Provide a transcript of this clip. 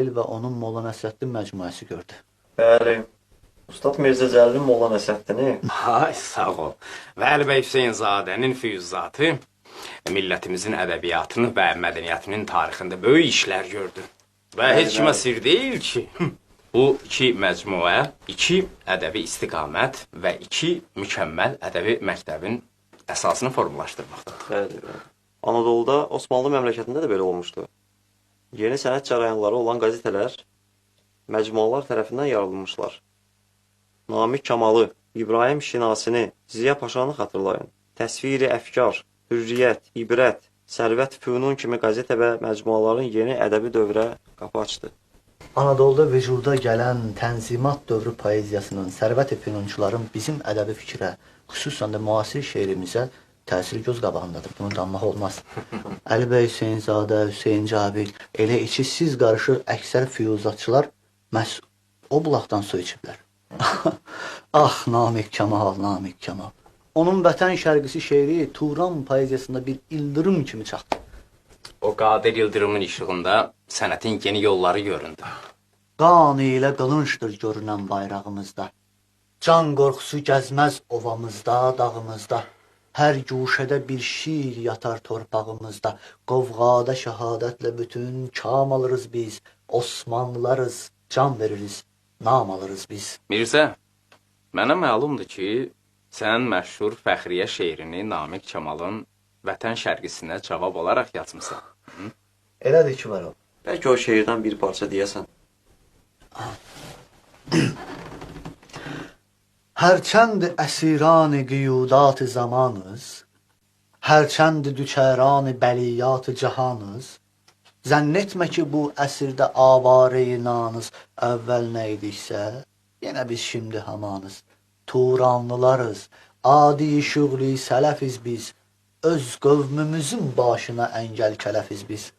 Cəlil və onun Molla Nəsrəddin məcmuəsi gördü. Bəli. Ustad Mirzə Cəlilin Molla Nəsrəddini Ay sağ ol. Və Əli bəy Hüseynzadənin füyüzatı millətimizin ədəbiyyatının və mədəniyyətinin tarixində böyük işlər gördü. Və heç kimə sir deyil ki, bu iki məcmuə, iki ədəbi istiqamət və iki mükəmməl ədəbi məktəbin əsasını formalaşdırmaqdadır. Bəli, bəli. Anadoluda Osmanlı məmləkətində də belə olmuşdu. Yeni sənət cərəyanları olan qəzetələr məcmualar tərəfindən yaradılmışlar. Namiq Kamalı, İbrahim Şinasini, Ziya Paşanı xatırlayın. Təsviri əfkar, hürriyyət, ibrət, sərvət fünun kimi qəzetə və məcmuaların yeni ədəbi dövrə qapı açdı. Anadoluda vücuda gələn tənzimat dövrü poeziyasının, sərvət fünunçuların bizim ədəbi fikrə, xüsusən də müasir şeirimizə təsiri göz qabağındadır. Bunu danmaq olmaz. Əli bəy Hüseynzadə, Hüseyn Cabil, elə içi siz qarışır əksər füyuzatçılar məhz o bulaqdan su içiblər. ah, Namiq Kamal, Namiq Kamal. Onun vətən şərqisi şeiri Turan poeziyasında bir ildırım kimi çaxdı. O Qadir Yıldırımın işığında sənətin yeni yolları göründü. Qan ilə qılınçdır görünən bayrağımızda. Can qorxusu gəzməz ovamızda, dağımızda. Hər guşədə bir şir yatar torpağımızda. Qovğada şəhadətlə bütün kam alırız biz. Osmanlılarız, can veririz, nam alırız biz. Mirzə, mənə məlumdur ki, sən məşhur Fəxriyə şeirini Namiq Kamalın Vətən şərqisinə cavab olaraq yazmısan. Elədir ki, var o. Bəlkə o şeirdən bir parça deyəsən. Hərçənd əsirani qiyudat zamanız, hərçənd düşərani bəliyat cahanız, zənn etmə ki, bu əsrdə avare-i nanız əvvəl nə idiksə, yenə biz şimdi hamanız. Turanlılarız, adi şuğli sələfiz biz, öz qövmümüzün başına əngəl kələfiz biz.